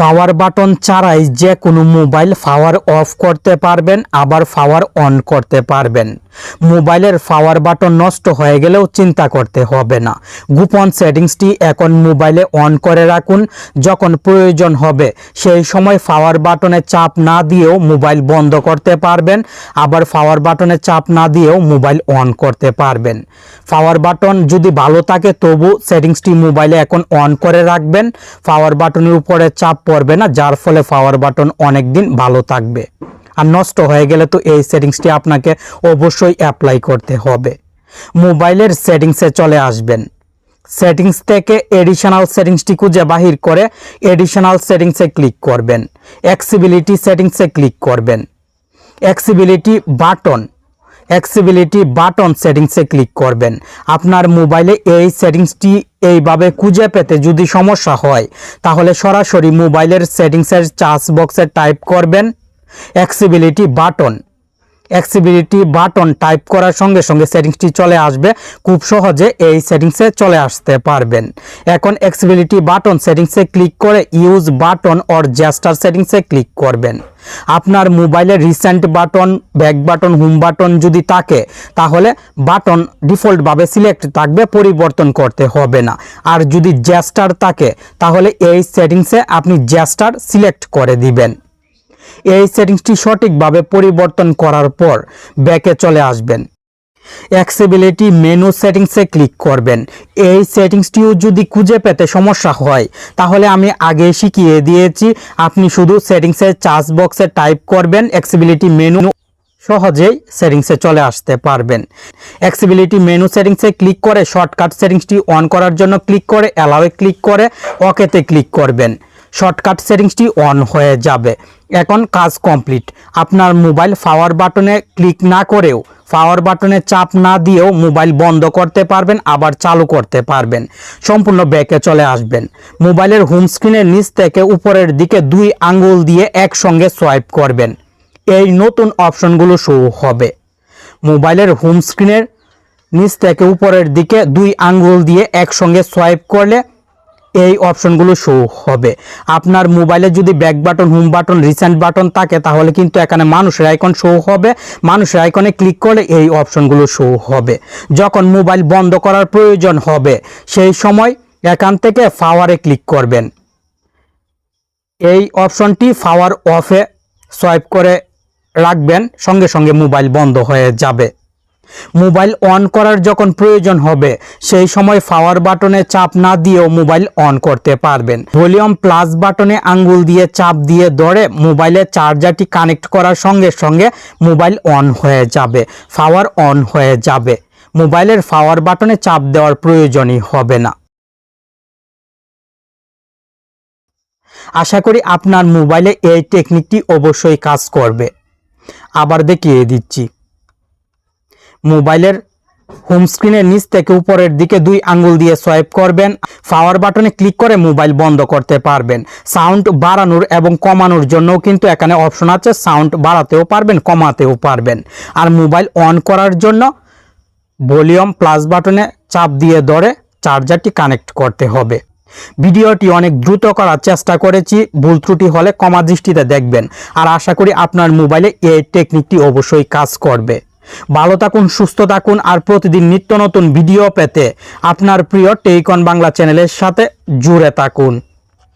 Power button ছাড়াই যে কোনো মোবাইল পাওয়ার অফ করতে পারবেন, আবার পাওয়ার অন করতে পারবেন। মোবাইলের পাওয়ার বাটন নষ্ট হয়ে গেলেও চিন্তা করতে হবে না। গোপন সেটিংসটি এখন মোবাইলে অন করে রাখুন, যখন প্রয়োজন হবে। সেই সময় পাওয়ার বাটনে চাপ না দিয়েও মোবাইল বন্ধ করতে পারবেন, আবার পাওয়ার বাটনে চাপ না দিয়েও মোবাইল অন করতে পারবেন। পাওয়ার বাটন যদি ভালো থাকে, তবু সেটিংসটি মোবাইলে এখন অন করে রাখবেন। পাওয়ার বাটনের উপরে চাপ পড়বে না, যার ফলে পাওয়ার বাটন অনেক দিন ভালো থাকবে। আর নষ্ট হয়ে গেলে তো এই সেটিংসটি আপনাকে অবশ্যই অ্যাপ্লাই করতে হবে। মোবাইলের সেটিংসে চলে আসবেন। সেটিংস থেকে এডিশনাল সেটিংসটি খুঁজে বাহির করে এডিশনাল সেটিংসে ক্লিক করবেন। অ্যাক্সিবিলিটি সেটিংসে ক্লিক করবেন। অ্যাক্সিবিলিটি বাটন অ্যাক্সিবিলিটি বাটন সেটিংসে ক্লিক করবেন। আপনার মোবাইলে এই সেটিংসটি এইভাবে খুঁজে পেতে যদি সমস্যা হয়, তাহলে সরাসরি মোবাইলের সেটিংসের চার্জ বক্সে টাইপ করবেন। Accessibility button accessibility button type করার সঙ্গে সঙ্গে সেটিংসটি চলে আসবে। খুব সহজে এই সেটিংসে চলে আসতে পারবেন। এখন অ্যাক্সিবিলিটি বাটন সেটিংসে ক্লিক করে ইউজ বাটন অর জ্যাস্টার সেটিংসে ক্লিক করবেন। আপনার মোবাইলে recent button, back button, home button যদি থাকে, তাহলে বাটন ডিফল্টভাবে সিলেক্ট থাকবে, পরিবর্তন করতে হবে না। আর যদি জ্যাস্টার থাকে, তাহলে এই সেটিংসে আপনি জ্যাস্টার সিলেক্ট করে দিবেন। এই সেটিংসটি সঠিকভাবে পরিবর্তন করার পর ব্যাকে চলে আসবেন। অ্যাক্সেবিলিটি মেনু সেটিংসে ক্লিক করবেন। এই সেটিংসটিও যদি খুঁজে পেতে সমস্যা হয়, তাহলে আমি আগে শিখিয়ে দিয়েছি, আপনি শুধু সেটিংসের চার্জ বক্সে টাইপ করবেন, অ্যাক্সেবিলিটি মেনু সহজেই সেটিংসে চলে আসতে পারবেন। অ্যাক্সিবিলিটি মেনু সেটিংসে ক্লিক করে শর্টকাট সেটিংসটি অন করার জন্য ক্লিক করে, অ্যালাওয়ে ক্লিক করে, ওকেতে ক্লিক করবেন। শর্টকাট সেটিংসটি অন হয়ে যাবে। এখন কাজ কমপ্লিট। আপনার মোবাইল পাওয়ার বাটনে ক্লিক না করেও, পাওয়ার বাটনে চাপ না দিয়েও মোবাইল বন্ধ করতে পারবেন, আবার চালু করতে পারবেন। সম্পূর্ণ ব্যাকে চলে আসবেন। মোবাইলের হোম স্ক্রিনের নিচ থেকে উপরের দিকে দুই আঙ্গুল দিয়ে একসঙ্গে সোয়াইপ করবেন। এই নতুন অপশনগুলো শো হবে। মোবাইলের হোম স্ক্রিনের নিচ থেকে উপরের দিকে দুই আঙ্গুল দিয়ে একসঙ্গে সোয়াইপ করলে এই অপশনগুলো শো হবে। আপনার মোবাইলে যদি back button home button recent button থাকে, তাহলে কিন্তু এখানে মানুষের আইকন শো হবে। মানুষের আইকনে ক্লিক করলে এই অপশনগুলো শো হবে। যখন মোবাইল বন্ধ করার প্রয়োজন হবে, সেই সময় এখান থেকে পাওয়ারে ক্লিক করবেন। এই অপশনটি পাওয়ার অফে সোয়াইপ করে রাখবেন, সঙ্গে সঙ্গে মোবাইল বন্ধ হয়ে যাবে। মোবাইল অন করার যখন প্রয়োজন হবে, সেই সময় পাওয়ার বাটনে চাপ না দিয়েও মোবাইল অন করতে পারবেন। ভলিউম প্লাস বাটনে আঙ্গুল দিয়ে চাপ দিয়ে ধরে মোবাইলের চার্জারটি কানেক্ট করার সঙ্গে সঙ্গে মোবাইল অন হয়ে যাবে পাওয়ার অন হয়ে যাবে। মোবাইলের পাওয়ার বাটনে চাপ দেওয়ার প্রয়োজনই হবে না। আশা করি আপনার মোবাইলে এই টেকনিকটি অবশ্যই কাজ করবে। আবার দেখিয়ে দিচ্ছি। মোবাইলের হোম স্ক্রিনের নিচ থেকে উপরের দিকে দুই আঙ্গুল দিয়ে সোয়াইপ করবেন। পাওয়ার বাটনে ক্লিক করে মোবাইল বন্ধ করতে পারবেন। সাউন্ড বাড়ানোর এবং কমানোর জন্যও কিন্তু এখানে অপশন আছে সাউন্ড বাড়াতেও পারবেন, কমাতেও পারবেন। আর মোবাইল অন করার জন্য ভলিউম প্লাস বাটনে চাপ দিয়ে ধরে চার্জারটি কানেক্ট করতে হবে। ভিডিওটি অনেক দ্রুত করার চেষ্টা করেছি, ভুল ত্রুটি হলে কমা দৃষ্টিতে দেখবেন। আর আশা করি আপনার মোবাইলে এই টেকনিকটি অবশ্যই কাজ করবে। ভালো থাকুন, সুস্থ থাকুন আর প্রতিদিন নিত্য নতুন ভিডিও পেতে আপনার প্রিয় টেইকন বাংলা চ্যানেলের সাথে জুড়ে থাকুন।